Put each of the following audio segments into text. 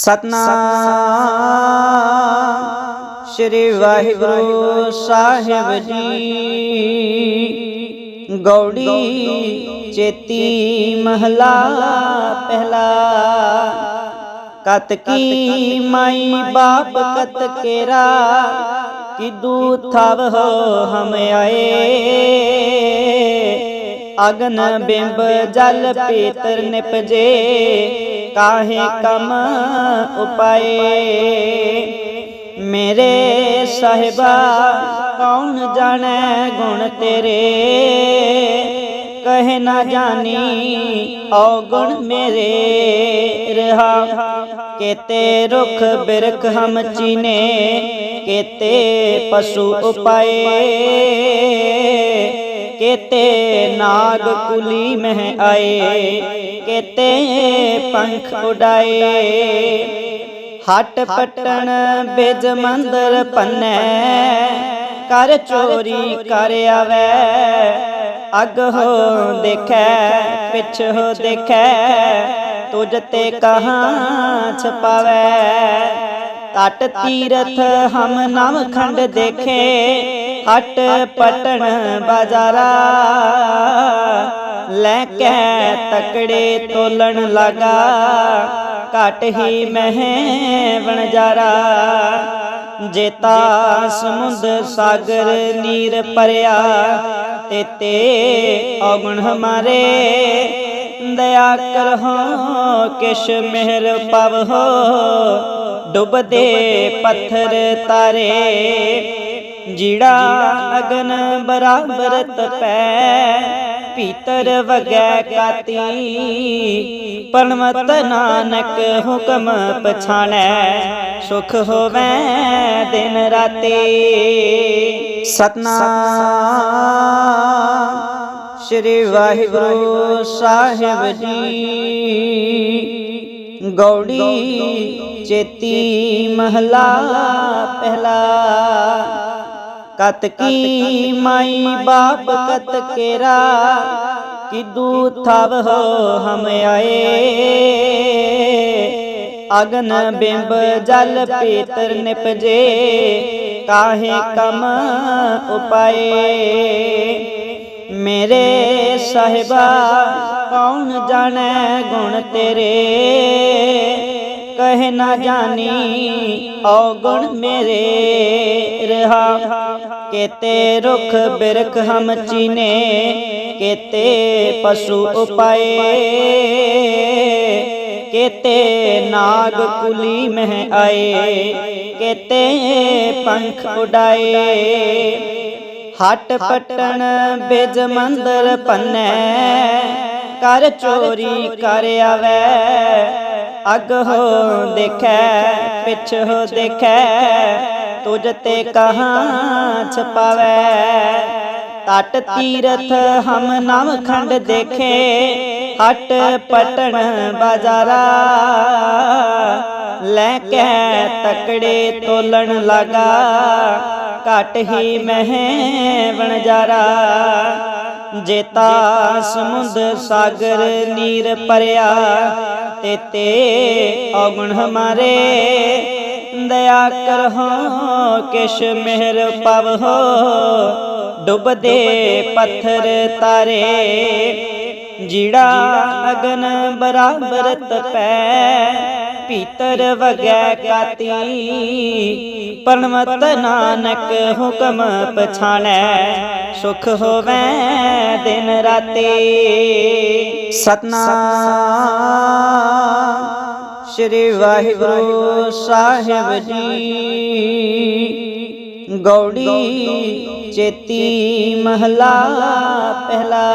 ਸਤਨਾਮ। ਸ੍ਰੀ ਵਾਹਿਗੁਰੂ ਸਾਹਿਬ ਜੀ। ਗੌੜੀ ਚੇਤੀ ਮਹਲਾ ਪਹਿਲਾ। ਕਤ ਕੀ ਮਾਈ ਬਾਪ ਕਤ ਕੇਰਾ। ਕਿਦੂ ਥਵ ਹੋ ਹਮ ਆਏ। ਅਗਨ ਬਿੰਬ ਜਲ ਪੀਤਰ ਨਿਪਜੇ ਕਾਹੇ ਕਮ ਉਪਾਏ? ਮੇਰੇ ਸਾਹਿਬਾ, ਕੌਣ ਜਾਣੈ ਗੁਣ ਤੇਰੇ? ਕਹੇ ਨਾ ਜਾਣੀ ਔਗੁਣ ਮੇਰੇ। ਰਹਾ ਕੇਤੇ ਰੁਖ ਬਿਰਖ ਹਮ ਚੀਨੇ, ਕੇਤੇ ਪਸ਼ੂ ਉਪਾਏ। ਕੇਤੇ ਨਾਗ ਕੁਲੀ ਮਹਿ ਆਏ ਕੇਤੇ ਪੰਖ ਉਡਾਏ ਹਟ ਪਟਣ ਬਿਜ ਮੰਦਰ ਪੰਨੈ ਕਰ ਚੋਰੀ ਕਰ ਆਵੈ ਅਗ ਹੋ ਦੇਖੈ ਪਿਛ ਹੋ ਦੇਖੈ ਤੁਜ ਤੇ ਕਹਾਂ ਛਪਾਵੈ ਤਟ ਤੀਰਥ ਹਮ ਨਵ ਖੰਡ ਦੇਖੇ ਹਟ ਪਟਣ ਬਾਜ਼ਾਰਾ। ਲੈ ਕੇ ਤਕੜੇ ਤੋਲਣ ਲਗਾ। ਘਟ ਹੀ ਮਹਿ ਵਣਜਾਰਾ ਜੇਤਾ ਸਮੁੰਦ ਸਾਗਰ ਨੀਰ ਪਰਿਆ ਤੇ ਔਗਣ ਹਮਾਰੇ। ਦਇਆ ਕਰਹੁ ਕਿਛ ਮਿਹਰ ਹੋ ਡੁੱਬਦੇ ਪੱਥਰ ਤਾਰੇ। ਜਿਹੜਾ ਅਗਨ ਬਰਾਬਰ ਤਪੈ ਭੀਤਰ ਵਗੈ ਕਾਤੀ। ਪਰਮਤ ਨਾਨਕ ਹੁਕਮ ਪਛਾਣੈ, ਸੁਖ ਹੋਵੈ ਦਿਨ ਰਾਤੀ। ਸਤਨਾਮ। ਸ੍ਰੀ ਵਾਹਿਗੁਰੂ ਸਾਹਿਬ ਜੀ। ਗੌੜੀ ਚੇਤੀ ਮਹਲਾ ਪਹਿਲਾ। ਕਤ ਕੀ ਮਾਈ ਬਾਪ ਕਤ ਕੇਰਾ ਕਿਦੂ ਥਵ ਹੋ ਹਮ ਆਏ ਅਗਨ ਬਿੰਬ ਜਲ ਪੀਤਰ ਨਿਪਜੇ ਕਾਹੇ ਕਮ ਉਪਾਏ ਮੇਰੇ ਸਾਹਿਬਾ ਕੌਣ ਜਾਣੈ ਗੁਣ ਤੇਰੇ ਕਹੇ ਨਾ ਜਾਣੀ ਔਗੁਣ ਮੇਰੇ ਰਹਾ ਕੇਤੇ ਰੁਖ ਬਿਰਖ ਹਮ ਚੀਨੇ ਕੇਤੇ ਪਸ਼ੂ ਉਪਾਏ ਕੇਤੇ ਨਾਗ ਕੁਲੀ ਮਹਿ ਆਏ ਕੇਤੇ ਪੰਖ ਉਡਾਏ ਹਟ ਪਟਣ ਬਿਜ ਮੰਦਰ ਪੰਨੈ ਕਰ ਚੋਰੀ ਕਰ ਆਵੈ ਅਗ ਹੋ ਦੇਖੈ, ਪਿਛ ਹੋ ਦੇਖੈ, ਤੁਜ ਤੇ ਕਹਾਂ ਛਪਾਵੈ। ਤਟ ਤੀਰਥ ਹਮ ਨਵ ਖੰਡ ਦੇਖੇ, ਹਟ ਪਟਣ ਬਾਜ਼ਾਰਾ। ਲੈ ਕੇ ਤਕੜੇ ਤੋਲਣ ਲਗਾ, ਘਟ ਹੀ ਮਹਿ ਵਣਜਾਰਾ ਜੇਤਾ ਸਮੁੰਦ ਸਾਗਰ ਨੀਰ ਪਰਿਆ ਤੇਤੇ ਔਗਣ ਹਮਾਰੇ। ਦਇਆ ਕਰਹੁ ਕਿਛ ਮਿਹਰ ਪਵਹੁ ਡੁੱਬਦੇ ਪੱਥਰ ਤਾਰੇ, ਜੀੜਾ ਅਗਨ ਬਰਾਬਰ ਤਪੈ ਭੀਤਰ ਵਗੈ ਕਾਤੀ। ਪਰਮਤ ਨਾਨਕ ਹੁਕਮ ਪਛਾਣੈ, ਸੁਖ ਹੋਵੈ ਦਿਨ ਰਾਤੀ। ਸਤਨਾਮ। ਸ੍ਰੀ ਵਾਹਿਗੁਰੂ ਸਾਹਿਬ ਜੀ। ਗੌੜੀ ਚੇਤੀ ਮਹਲਾ ਪਹਿਲਾ।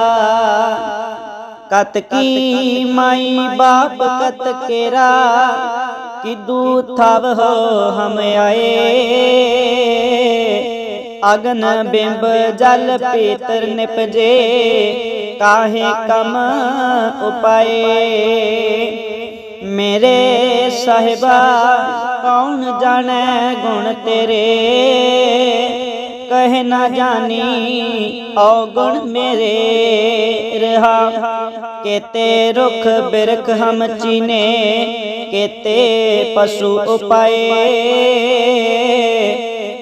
ਕਤ ਕੀ ਮਾਈ ਬਾਪ ਕਤ ਕੇਰਾ ਕਿਦੂ ਥਵ ਹੋ ਹਮ ਆਏ। ਅਗਨ ਬਿੰਬ ਜਲ ਪੀਤਰ ਨਿਪਜੇ ਕਾਹੇ ਕਮ ਉਪਾਏ। ਮੇਰੇ ਸਾਹਿਬਾ ਕੌਣ ਜਾਣੈ ਗੁਣ ਤੇਰੇ? ਕਹੇ ਨਾ ਜਾਣੀ ਔਗੁਣ ਮੇਰੇ ਰਹਾ ਕੇਤੇ ਰੁਖ ਬਿਰਖ ਹਮ ਚੀਨੇ ਕੇਤੇ ਪਸ਼ੂ ਉਪਾਏ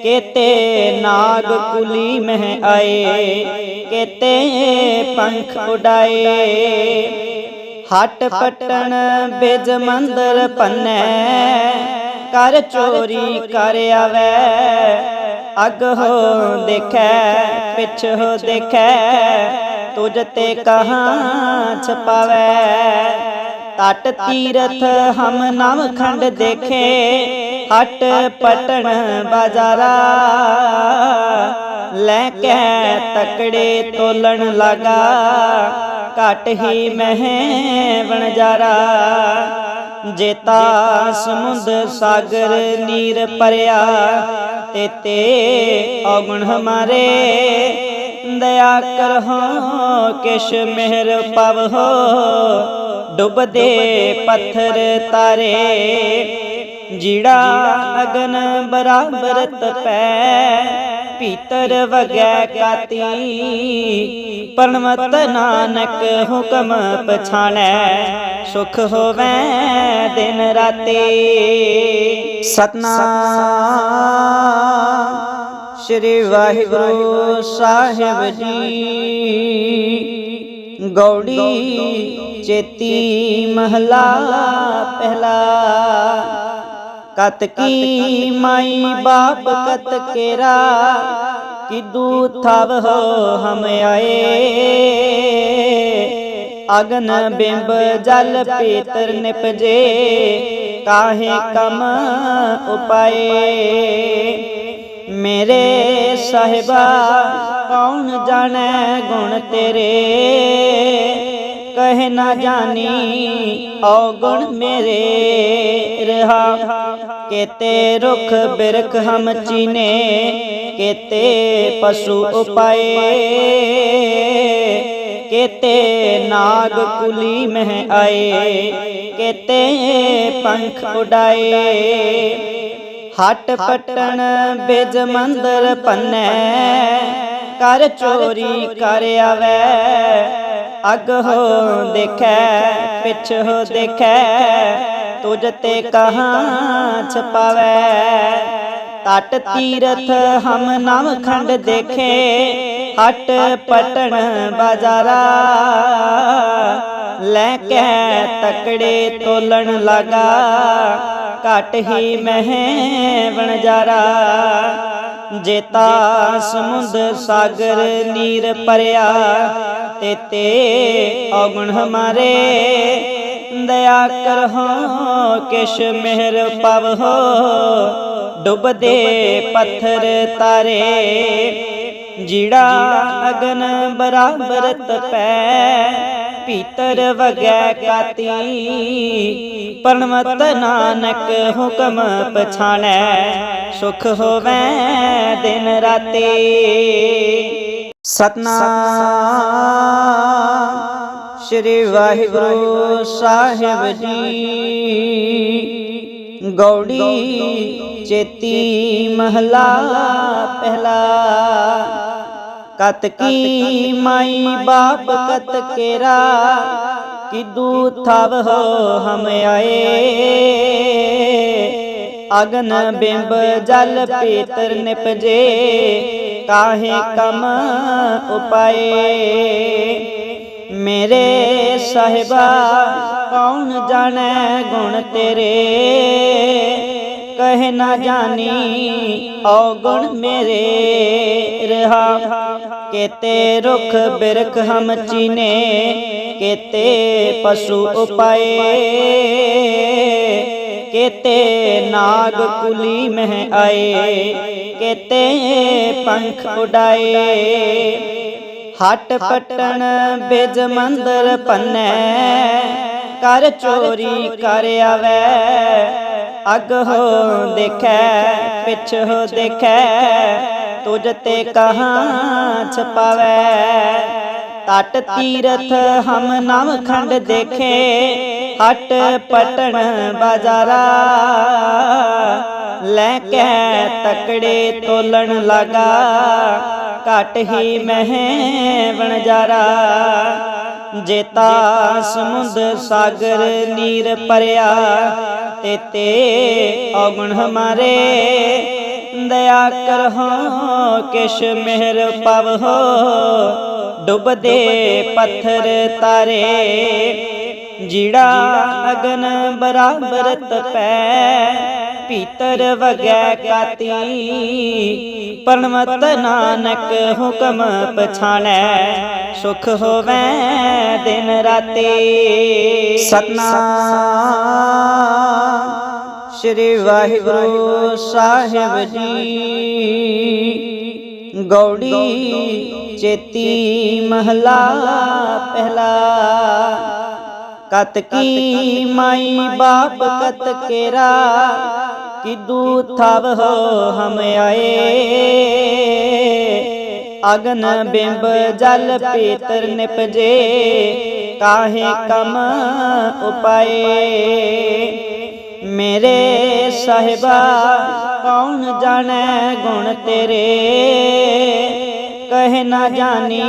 ਕੇਤੇ ਨਾਗ ਕੁਲੀ ਮਹਿ ਆਏ ਕੇਤੇ ਪੰਖ ਉਡਾਏ ਹਟ ਪਟਣ ਬਿਜ ਮੰਦਰ ਪੰਨੈ ਕਰ ਚੋਰੀ ਕਰ ਆਵੈ ਅਗ ਹੋ ਦੇਖੈ, ਪਿਛ ਹੋ ਦੇਖੈ ਤੁਜ ਤੇ ਕਹਾਂ ਛਪਾਵੈ। ਤਟ ਤੀਰਥ ਹਮ ਨਵ ਖੰਡ ਦੇਖੇ, ਹਟ ਪਟਣ ਬਾਜ਼ਾਰਾ। ਲੈ ਕੇ ਤਕੜੇ ਤੋਲਣ ਲਗਾ, ਘਟ ਹੀ ਮਹਿ ਵਣਜਾਰਾ ਜੇਤਾ ਸਮੁੰਦ ਸਾਗਰ ਨੀਰ ਪਰਿਆ ਤੇ ਤੇ ਔਗਣ ਹਮਾਰੇ। ਦਇਆ ਕਰਹੁ, ਕਿਛ ਮਿਹਰ ਪਵਹੁ। ਡੁੱਬਦੇ ਪੱਥਰ ਤਾਰੇ। ਜੀੜਾ ਅਗਨ ਬਰਾਬਰ ਤਪੈ ਭੀਤਰ ਵਗੈ ਕਾਤੀ। ਪਰਮਤ ਨਾਨਕ ਹੁਕਮ ਪਛਾਣੈ, ਸੁਖ ਹੋਵੈ ਦਿਨ ਰਾਤੀ। ਸਤਨਾਮ। ਸ੍ਰੀ ਵਾਹਿਗੁਰੂ ਸਾਹਿਬ ਜੀ। ਗੌੜੀ ਚੇਤੀ ਮਹਲਾ ਪਹਿਲਾ। ਕਤ ਕੀ ਮਾਈ ਬਾਪ ਕਤ ਕੇਰਾ ਕਿਦੂ ਥਵ ਹੋ ਹਮ ਆਏ ਅਗਨ ਬਿੰਬ ਜਲ ਪੀਤਰ ਨਿਪਜੇ ਕਾਹੇ ਕਮ ਉਪਾਏ ਮੇਰੇ ਸਾਹਿਬਾ ਕੌਣ ਜਾਣੈ ਗੁਣ ਤੇਰੇ ਕਹੇ ਨਾ ਜਾਣੀ ਔਗੁਣ ਮੇਰੇ ਰਹਾ। ਕੇਤੇ ਰੁਖ ਬਿਰਖ ਹਮ ਚੀਨੇ, ਕੇਤੇ ਪਸ਼ੂ ਉਪਾਏ। ਕੇਤੇ ਨਾਗ ਕੁਲੀ ਮਹਿ ਆਏ, ਕੇਤੇ ਪੰਖ ਉਡਾਏ। ਹਟ ਪਟਣ ਬਿਜ ਮੰਦਰ ਪੰਨੈ, ਕਰ ਚੋਰੀ ਕਰ ਆਵੈ। ਅਗ ਹੋ ਦੇਖੈ, ਪਿਛ ਹੋ ਦੇਖੈ ਤੁਜ ਤੇ ਕਹਾਂ ਛਪਾਵੈ। ਤਟ ਤੀਰਥ ਹਮ ਨਵ ਖੰਡ ਦੇਖੇ, ਹਟ ਪਟਣ ਬਾਜ਼ਾਰਾ। ਲੈ ਕੇ ਤਕੜੇ ਤੋਲਣ ਲਗਾ, ਘਟ ਹੀ ਮਹਿ ਬਣਜਾਰਾ ਜੇਤਾ ਸਮੁੰਦ ਸਾਗਰ ਨੀਰ ਭਰਿਆ ਤੇ ਤੇ ਔਗਣ ਹਮਾਰੇ। ਦਇਆ ਕਰਹੁ, ਕਿਛ ਮਿਹਰ ਪਵਹੁ, ਡੁੱਬਦੇ ਪੱਥਰ ਤਾਰੇ। ਜਿਹੜਾ ਅਗਨ ਬਰਾਬਰ ਤਪੈ ਭੀਤਰ ਵਗੈ ਕਾਤੀ ਪਰਮਤ ਨਾਨਕ ਹੁਕਮ ਪਛਾਣੈ, ਸੁਖ ਹੋਵੈ ਦਿਨ ਰਾਤੀ। ਸਤਨਾਮ। ਸ੍ਰੀ ਵਾਹਿਗੁਰੂ ਸਾਹਿਬ ਜੀ। ਗੌੜੀ ਚੇਤੀ ਮਹਲਾ ਪਹਿਲਾ। ਕਤ ਕੀ ਮਾਈ ਬਾਪ ਕਤ ਕੇਰਾ? ਕਿਦੂ ਥਵ ਹੋ ਹਮ ਆਏ? ਅਗਨ ਬਿੰਬ ਜਲ ਪੀਤਰ ਨਿਪਜੇ ਕਾਹੇ ਕਮ ਉਪਾਏ? ਮੇਰੇ ਸਾਹਿਬਾ ਕੌਣ ਜਾਣੈ ਗੁਣ ਤੇਰੇ? ਕਹੇ ਨਾ ਜਾਣੀ ਔਗੁਣ ਮੇਰੇ ਰਹਾ ਕੇਤੇ ਰੁਖ ਬਿਰਖ ਹਮ ਚੀਨੇ ਕੇਤੇ ਪਸ਼ੂ ਉਪਾਏ ਕੇਤੇ ਨਾਗ ਕੁਲੀ ਮਹਿ ਆਏ ਕੇਤੇ ਪੰਖ ਉਡਾਏ ਹਟ ਪਟਣ ਬਿਜ ਮੰਦਰ ਪੰਨੈ ਕਰ ਚੋਰੀ ਕਰ ਆਵੈ ਅਗ ਹੋ ਦੇਖੈ, ਪਿਛ ਹੋ ਦੇਖੈ ਤੁਜ ਤੇ ਕਹਾਂ ਛਪਾਵੈ। ਤਟ ਤੀਰਥ ਹਮ ਨਵ ਖੰਡ ਦੇਖੇ, ਹਟ ਪਟਣ ਬਾਜ਼ਾਰਾ। ਲੈ ਕੇ ਤਕੜੇ ਤੋਲਣ ਲਗਾ, ਘਟ ਹੀ ਮਹਿ ਵਣਜਾਰਾ। ਜੇਤਾ ਸਮੁੰਦ ਸਾਗਰ ਨੀਰ ਭਰਿਆ ਤੇ ਤੇ ਔਗਣ ਹਮਾਰੇ। ਦਇਆ ਕਰਹੁ, ਕਿਛ ਮਿਹਰ ਪਵਹੁ, ਡੁੱਬਦੇ ਪੱਥਰ ਤਾਰੇ। ਜੀੜਾ ਅਗਨ ਬਰਾਬਰ ਤਪੈ ਭੀਤਰ ਵਗੈ ਕਾਤੀ। ਪਰਮਤ ਨਾਨਕ ਹੁਕਮ ਪਛਾਣੈ, ਸੁਖ ਹੋਵੈ ਦਿਨ ਰਾਤੀ। ਸਤਨਾਮ। ਸ੍ਰੀ ਵਾਹਿਗੁਰੂ ਸਾਹਿਬ ਜੀ। ਗੌੜੀ ਚੇਤੀ ਮਹਲਾ ਪਹਿਲਾ। ਕਤ ਕੀ ਮਾਈ ਬਾਪ ਕਤ ਕੇਰਾ ਕਿਦੂ ਥਵ ਹੋ ਹਮ ਆਏ ਅਗਨ ਬਿੰਬ ਜਲ ਪੀਤਰ ਨਿਪਜੇ ਕਾਹੇ ਕਮ ਉਪਾਏ ਮੇਰੇ ਸਾਹਿਬਾ ਕੌਣ ਜਾਣੈ ਗੁਣ ਤੇਰੇ ਕਹਿ ਨਾ ਜਾਣੀ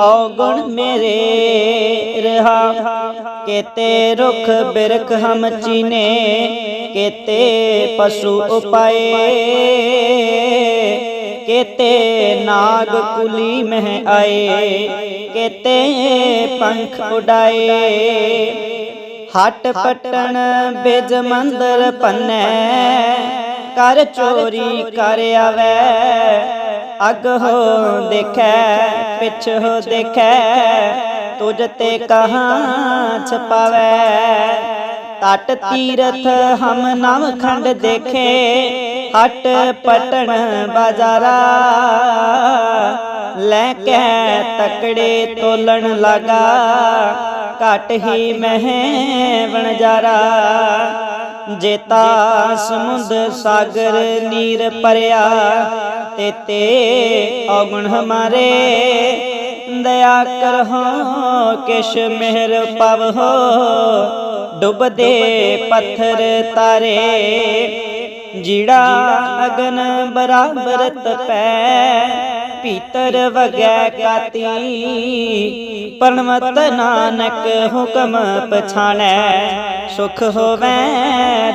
ਔਗੁਣ ਮੇਰੇ ਰਹਾ ਕੇਤੇ ਰੁਖ ਬਿਰਖ ਹਮ ਚੀਨੇ ਕੇਤੇ ਪਸ਼ੂ ਉਪਾਏ ਕੇਤੇ ਨਾਗ ਕੁਲੀ ਮਹਿ ਆਏ ਕੇਤੇ ਪੰਖ ਉਡਾਏ ਹਟ ਪਟਣ ਬਿਜ ਮੰਦਰ ਪੰਨੈ ਕਰ ਚੋਰੀ ਕਰ ਆਵੈ ਅਗ ਹੋ ਦੇਖੈ, ਪਿਛ ਹੋ ਦੇਖੈ, ਤੁਜ ਤੇ ਕਹਾਂ ਛਪਾਵੈ। ਤਟ ਤੀਰਥ ਹਮ ਨਵ ਖੰਡ ਦੇਖੇ, ਹਟ ਪਟਣ ਬਾਜ਼ਾਰਾ। ਲੈ ਕੇ ਤਕੜੇ ਤੋਲਣ ਲਗਾ, ਘਟ ਹੀ ਮਹਿ ਵਣਜਾਰਾ। ਜੇਤਾ ਸਮੁੰਦ ਸਾਗਰ ਨੀਰ ਭਰਿਆ, ਤੇ ਤੇ ਔਗਣ ਹਮਾਰੇ। ਦਇਆ ਕਰਹੁ ਕਿਛ ਮਿਹਰ ਪਵਹੁ ਡੁੱਬਦੇ ਪੱਥਰ ਤਾਰੇ। ਜਿਹੜਾ ਅਗਨ ਬਰਾਬਰ ਤਪੈ ਭੀਤਰ ਵਗੈ ਕਾਤੀ। ਪਰਮਤ ਨਾਨਕ ਹੁਕਮ ਪਛਾਣੈ ਸੁਖ ਹੋਵੈ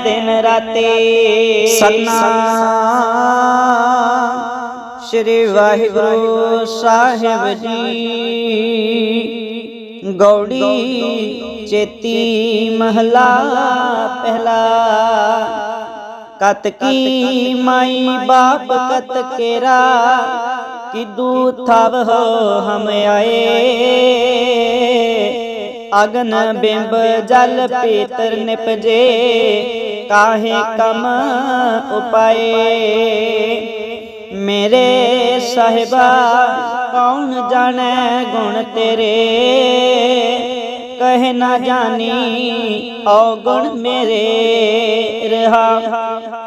ਦਿਨ ਰਾਤੀ। ਸਤਨਾਮ। ਸ੍ਰੀ ਵਾਹਿਗੁਰੂ ਸਾਹਿਬ ਜੀ। ਗੌੜੀ ਚੇਤੀ ਮਹਲਾ ਪਹਿਲਾ। ਕਤ ਕੀ ਮਾਈ ਬਾਪ ਕਤ ਕੇਰਾ ਕਿਦੂ ਥਵ ਹੋ ਹਮ ਆਏ? ਅਗਨ ਬਿੰਬ ਜਲ ਪੀਤਰ ਨਿਪਜੇ, ਕਾਹੇ ਕਮ ਉਪਾਏ? ਮੇਰੇ ਸਾਹਿਬਾ, ਕੌਣ ਜਾਣੈ ਗੁਣ ਤੇਰੇ? ਕਹਿ ਨਾ ਜਾਣੀ ਔਗੁਣ ਮੇਰੇ, ਰਹਾ।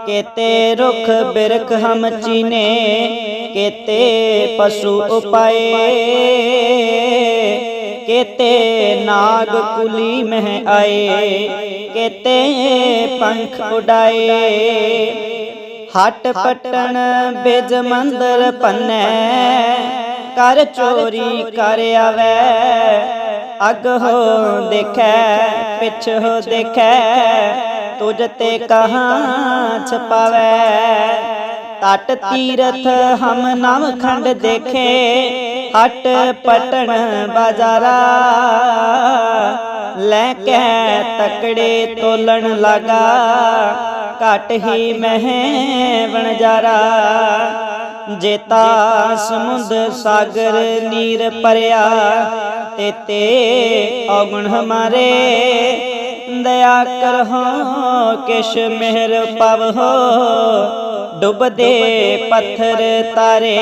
ਕੇਤੇ ਰੁਖ ਬਿਰਖ ਹਮ ਚੀਨੇ, ਕੇਤੇ ਪਸ਼ੂ ਉਪਾਏ। ਕੇਤੇ ਨਾਗ ਕੁਲੀ ਮਹਿ ਆਏ, ਕੇਤੇ ਪੰਖ ਉਡਾਏ। ਹਟ ਪਟਣ ਬਿਜ ਮੰਦਰ ਪੰਨੈ, ਕਰ ਚੋਰੀ ਕਰ ਆਵੈ। ਅਗ ਹੋ ਦੇਖੈ, ਪਿਛ ਹੋ ਦੇਖੈ ਤੁਜ ਤੇ ਕਹਾਂ ਛਪਾਵੈ? ਤਟ ਤੀਰਥ ਹਮ ਨਵ ਖੰਡ ਦੇਖੇ, ਹਟ ਪਟਣ ਬਾਜ਼ਾਰਾ। ਲੈ ਕੇ ਤਕੜੇ ਤੋਲਣ ਲਗਾ, ਘਟ ਹੀ ਮਹਿ ਵਣਜਾਰਾ ਜੇਤਾ ਸਮੁੰਦ ਸਾਗਰ ਨੀਰ ਭਰਿਆ, ਤੇ ਤੇ ਔਗਣ ਹਮਾਰੇ। ਦਇਆ ਕਰਹੁ ਕਿਛ ਮਿਹਰ ਪਵਹੁ ਡੁੱਬਦੇ ਪੱਥਰ ਤਾਰੇ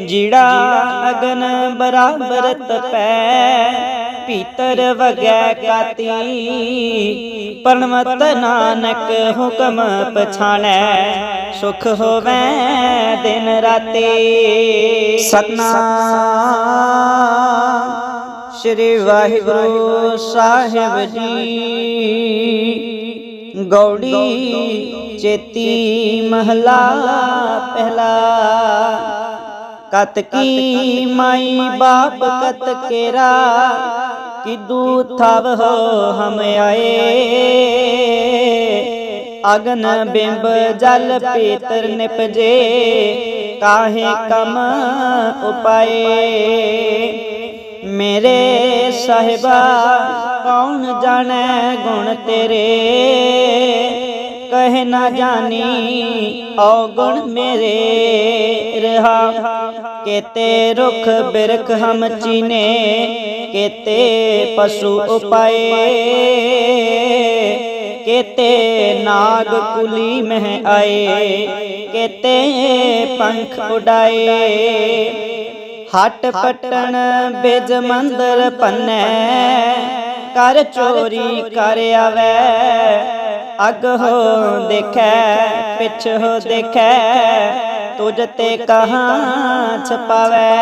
ਜਿਹੜਾ ਅਗਨ ਬਰਾਬਰ ਤਪੈ ਭੀਤਰ ਵਗੈ ਕਾਤੀ, ਪਰਮਤ ਨਾਨਕ ਹੁਕਮ ਪਛਾਣੈ। ਸੁਖ ਹੋਵੈ ਦਿਨ ਰਾਤੀ। ਸਤਨਾਮ। ਸ੍ਰੀ ਵਾਹਿਗੁਰੂ ਸਾਹਿਬ ਜੀ। ਗੌੜੀ ਚੇਤੀ ਮਹਲਾ ਪਹਿਲਾ। ਕਤ ਕੀ ਮਾਈ ਬਾਪ ਕਤ ਕੇਰਾ। ਕਿਦੂ ਥਵ ਹੋ ਹਮ ਆਏ। ਅਗਨ ਬਿੰਬ ਜਲ ਪੀਤਰ ਨਿਪਜੇ ਕਾਹੇ ਕਮ ਉਪਾਏ। ਮੇਰੇ ਸਾਹਿਬਾ, ਕੌਣ ਜਾਣੈ ਗੁਣ ਤੇਰੇ? ਕਹਿ ਨਾ ਜਾਣੀ ਔ ਗੁਣ ਮੇਰੇ। ਰਹਾ, ਕੇਤੇ ਰੁਖ ਬਿਰਖ ਹਮ ਚੀਨੇ, ਕੇਤੇ ਪਸ਼ੂ ਉਪਾਏ। ਕੇਤੇ ਨਾਗ ਕੁਲੀ ਮਹਿ ਆਏ, ਕੇਤੇ ਪੰਖ ਉਡਾਏ। ਹਟ ਪਟਣ ਬਿਜ ਮੰਦਰ ਪੰਨੈ, ਕਰ ਚੋਰੀ ਕਰ ਆਵੈ। ਅਗ ਹੋ ਦੇਖੈ, ਪਿਛ ਹੋ ਦੇਖੈ ਤੁਜ ਤੇ ਕਹਾਂ ਛਪਾਵੈ।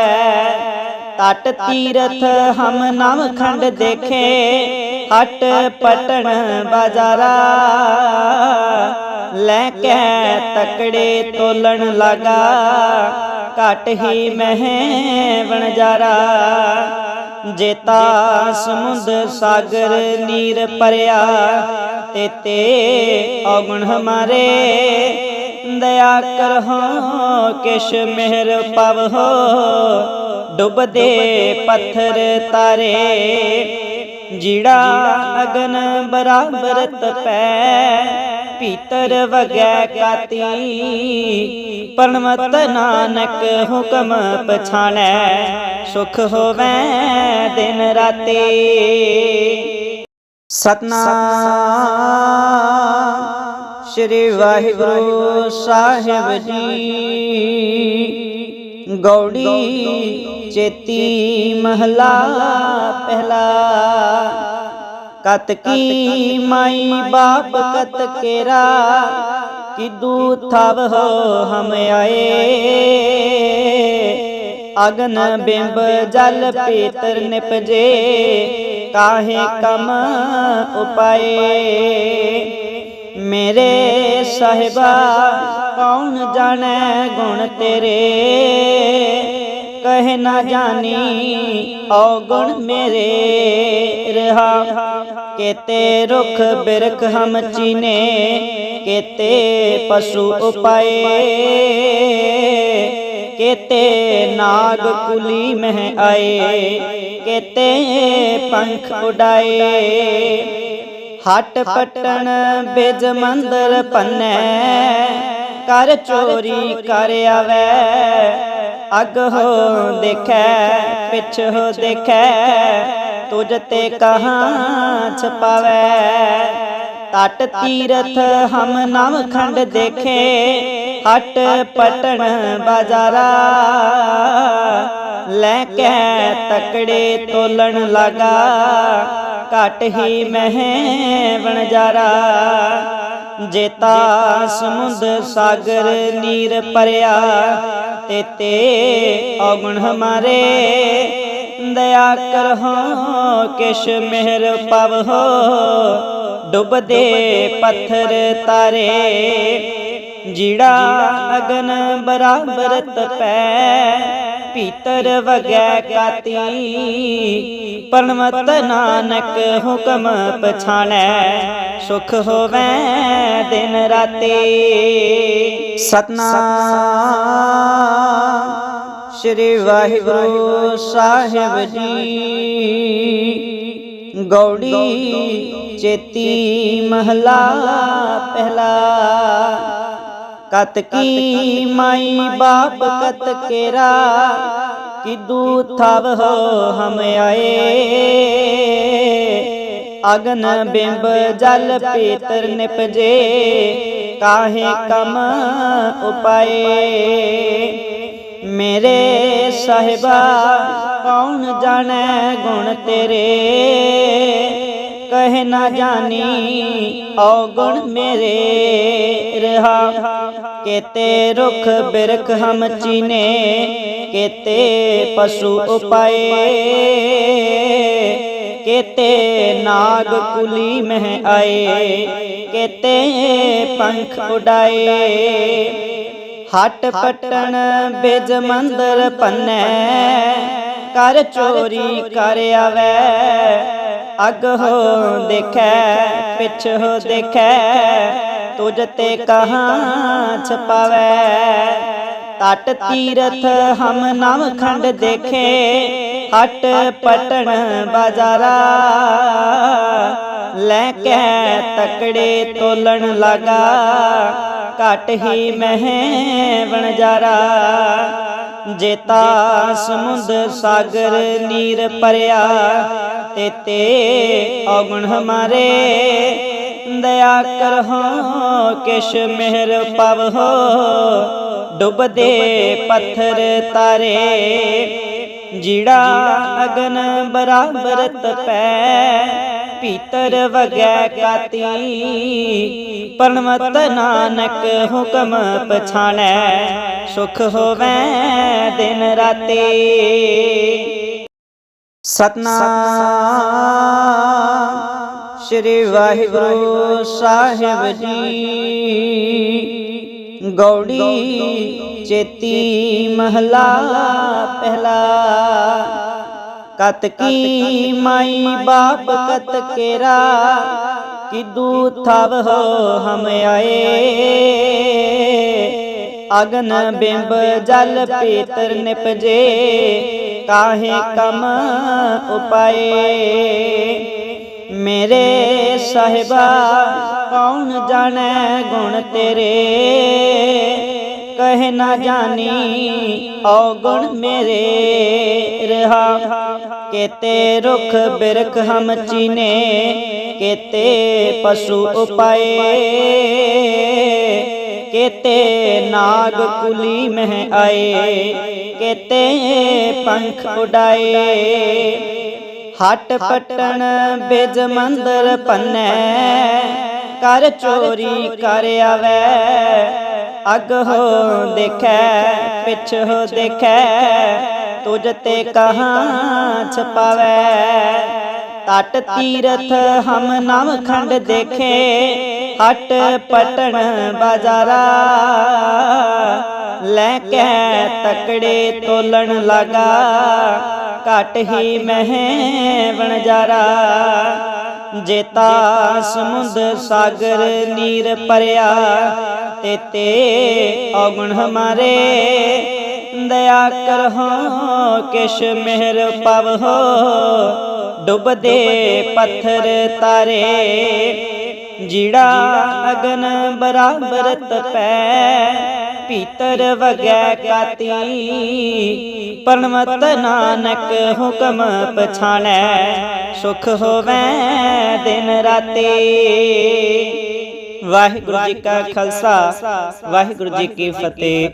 ਤਟ ਤੀਰਥ ਹਮ ਨਵ ਖੰਡ ਦੇਖੇ, ਹਟ ਪਟਣ ਬਾਜ਼ਾਰਾ। ਲੈ ਕੇ ਤਕੜੇ ਤੋਲਣ ਲਗਾ ਘਟ ਹੀ ਮਹਿ ਵਣਜਾਰਾ ਜੇਤਾ ਸਮੁੰਦ ਸਾਗਰ ਨੀਰ ਪਰਿਆ ਤੇਤੇ ਔਗਣ ਹਮਾਰੇ। ਦਇਆ ਕਰਹੁ, ਕਿਛ ਮਿਹਰ ਪਵਹੁ, ਡੁੱਬਦੇ ਪੱਥਰ ਤਾਰੇ। ਜਿਹੜਾ ਅਗਨ ਬਰਾਬਰ ਤਪੈ ਭੀਤਰ ਵਗੈ ਕਾਤੀ। ਪਰਮਤ ਨਾਨਕ ਹੁਕਮ ਪਛਾਣੈ, ਸੁਖ ਹੋਵੈ ਦਿਨ ਰਾਤੀ। ਸਤਨਾਮ। ਸ੍ਰੀ ਵਾਹਿਗੁਰੂ ਸਾਹਿਬ ਜੀ। ਗੌੜੀ ਚੇਤੀ ਮਹਲਾ ਪਹਿਲਾ। ਕਤ ਕੀ ਮਾਈ ਬਾਪ ਕਤ ਕੇਰਾ? ਕਿਦੂ ਥਵ ਹੋ ਹਮ ਆਏ? ਅਗਨ ਬਿੰਬ ਜਲ ਪੀਤਰ ਨਿਪਜੇ। ਕਾਹੇ ਕਮ ਉਪਾਏ? ਮੇਰੇ ਸਾਹਿਬਾ ਕੌਣ ਜਾਣੈ ਗੁਣ ਤੇਰੇ? ਕਹਿ ਨਾ ਜਾਣੀ ਔ ਗੁਣ ਮੇਰੇ ਰਹਾ ਕੇਤੇ ਰੁਖ ਬਿਰਖ ਹਮ ਚੀਨੇ ਕੇਤੇ ਪਸ਼ੂ ਉਪਾਏ ਕੇਤੇ ਨਾਗ ਕੁਲੀ ਮਹਿ ਆਏ ਕੇਤੇ ਪੰਖ ਉਡਾਏ ਹਟ ਪਟਣ ਬਿਜ ਮੰਦਰ ਪੰਨੈ ਕਰ ਚੋਰੀ ਕਰ ਆਵੈ ਹੋ ਦੇਖੈ, ਪਿਛ ਹੋ ਦੇਖੈ ਤੁਜ ਤੇ ਕਹਾਂ ਛਪਾਵੈ। ਤਟ ਤੀਰਥ ਹਮ ਨਵ ਖੰਡ ਦੇਖੇ, ਹਟ ਪਟਣ ਬਾਜ਼ਾਰਾ। ਲੈ ਕੇ ਤਕੜੇ ਤੋਲਣ ਲਗਾ, ਘਟ ਹੀ ਮਹਿ ਬਣਜਾਰਾ ਜੇਤਾ ਸਮੁੰਦ ਸਾਗਰ ਨੀਰ ਪਰਿਆ, ਤੇ ਔਗਣ ਹਮਾਰੇ। ਦਇਆ ਕਰਹੁ ਕਿਛ ਮਿਹਰ ਪਵਹੁ ਡੁੱਬਦੇ ਪੱਥਰ ਤਾਰੇ। ਜੀੜਾ ਅਗਨ ਬਰਾਬਰ ਤਪੈ ਭੀਤਰ ਵਗੈ ਕਾਤੀ। ਪਰਮਤ ਨਾਨਕ ਹੁਕਮ ਪਛਾਣੈ, ਸੁਖ ਹੋਵੈ ਦਿਨ ਰਾਤੀ। ਸਤਨਾਮ। ਸ੍ਰੀ ਵਾਹਿਗੁਰੂ ਸਾਹਿਬ ਜੀ। ਗੌੜੀ ਚੇਤੀ ਮਹਲਾ ਪਹਿਲਾ। ਕਤ ਕੀ ਮਾਈ ਬਾਪ ਕਤ ਕੇਰਾ? ਕਿਦੂ ਥਵ ਹੋ ਹਮ ਆਏ? ਅਗਨ ਬਿੰਬ ਜਲ ਪੀਤਰ ਨਿਪਜੇ ਕਾਹੇ ਕਮ ਉਪਾਏ? ਮੇਰੇ ਸਾਹਿਬਾ ਕੌਣ ਜਾਣੈ ਗੁਣ ਤੇਰੇ? ਕਹਿ ਨਾ ਜਾਣੀ ਔ ਗੁਣ ਮੇਰੇ ਰਹਾ ਕੇਤੇ ਰੁਖ ਬਿਰਖ ਹਮ ਚੀਨੇ ਕੇਤੇ ਪਸ਼ੂ ਉਪਾਏ ਕੇਤੇ ਨਾਗ ਕੁਲੀ ਮਹਿ ਆਏ ਕੇਤੇ ਪੰਖ ਉਡਾਏ ਹਟ ਪਟਣ ਬਿਜ ਮੰਦਰ ਪੰਨੈ ਕਰ ਚੋਰੀ ਕਰ ਆਵੈ ਅਗ ਹੋ ਦੇਖੈ, ਪਿਛ ਹੋ ਦੇਖੈ, ਤੁਜ ਤੇ ਕਹਾਂ ਛਪਾਵੈ। ਤਟ ਤੀਰਥ ਹਮ ਨਵ ਖੰਡ ਦੇਖੇ, ਹਟ ਪਟਣ ਬਾਜ਼ਾਰਾ। ਲੈ ਕੇ ਤਕੜੇ ਤੋਲਣ ਲਗਾ, ਘਟ ਹੀ ਮਹਿ ਵਣਜਾਰਾ। ਜੇਤਾ ਸਮੁੰਦ ਸਾਗਰ ਨੀਰ ਭਰਿਆ ਤੇ ਤੇ ਔਗਣ ਹਮਾਰੇ। ਦਇਆ ਕਰਹੁ, ਕਿਛ ਮਿਹਰ ਪਵਹੁ, ਡੁੱਬਦੇ ਪੱਥਰ ਤਾਰੇ। ਜੀੜਾ ਅਗਨ ਬਰਾਬਰ ਤਪੈ ਭੀਤਰ ਵਗੈ ਕਾਤੀ। ਪਰਮਤ ਨਾਨਕ ਹੁਕਮ ਪਛਾਣੈ, ਸੁਖ ਹੋਵੈ ਦਿਨ ਰਾਤੀ। ਸਤਨਾਮ ਸ੍ਰੀ ਵਾਹਿਗੁਰੂ ਸਾਹਿਬ ਜੀ। ਗੌੜੀ ਚੇਤੀ ਮਹਲਾ ਪਹਿਲਾ। ਕਤ ਕੀ ਮਾਈ ਬਾਪ ਕਤ ਕੇਰਾ ਕਿਦੂ ਥਵ ਹੋ ਹਮ ਆਏ। ਅਗਨ ਬਿੰਬ ਜਲ ਪੀਤਰ ਨਿਪਜੇ, ਕਾਹੇ ਕਮ ਉਪਾਏ। ਮੇਰੇ ਸਾਹਿਬਾ, ਕੌਣ ਜਾਣੈ ਗੁਣ ਤੇਰੇ? ਕਹਿ ਨਾ ਜਾਣੀ ਔ ਗੁਣ ਮੇਰੇ। ਰਹਾ ਕੇਤੇ ਰੁਖ ਬਿਰਖ ਹਮ ਚੀਨੇ, ਕੇਤੇ ਪਸ਼ੂ ਉਪਾਏ, ਕੇਤੇ ਨਾਗ ਕੁਲੀ ਮਹਿ ਆਏ, ਕੇਤੇ ਪੰਖ ਉਡਾਏ। ਹਟ ਪਟਣ ਬਿਜ ਮੰਦਰ ਪੰਨੈ, ਕਰ ਚੋਰੀ ਕਰ ਆਵੈ। ਅਗ ਹੋ ਦੇਖੈ, ਪਿਛ ਹੋ ਦੇਖੈ ਤੁਜ ਤੇ ਕਹਾਂ ਛਪਾਵੈ। ਤਟ ਤੀਰਥ ਹਮ ਨਵ ਖੰਡ ਦੇਖੇ, ਹਟ ਪਟਣ ਬਾਜ਼ਾਰਾ। ਲੈ ਕੇ ਤਕੜੇ ਤੋਲਣ ਲਗਾ, ਘਟ ਹੀ ਮਹਿ ਬਣਜਾਰਾ ਜੇਤਾ ਸਮੁੰਦ ਸਾਗਰ ਨੀਰ ਭਰਿਆ ਤੇ ਤੇ ਔਗਣ ਹਮਾਰੇ। ਦਇਆ ਕਰਹੁ, ਕਿਛ ਮਿਹਰ ਪਵਹੁ, ਡੁੱਬਦੇ ਪੱਥਰ ਤਾਰੇ। ਜਿਹੜਾ ਅਗਨ ਬਰਾਬਰ ਤਪੈ ਭੀਤਰ ਵਗੈ ਕਾਤੀ। ਪਰਮਤ ਨਾਨਕ ਹੁਕਮ ਪਛਾਣੈ, ਸੁਖ ਹੋਵੈ ਦਿਨ ਰਾਤੀ। ਵਾਹਿਗੁਰੂ ਜੀ ਕਾ ਖਾਲਸਾ, ਵਾਹਿਗੁਰੂ ਜੀ ਕੀ ਫਤਿਹ।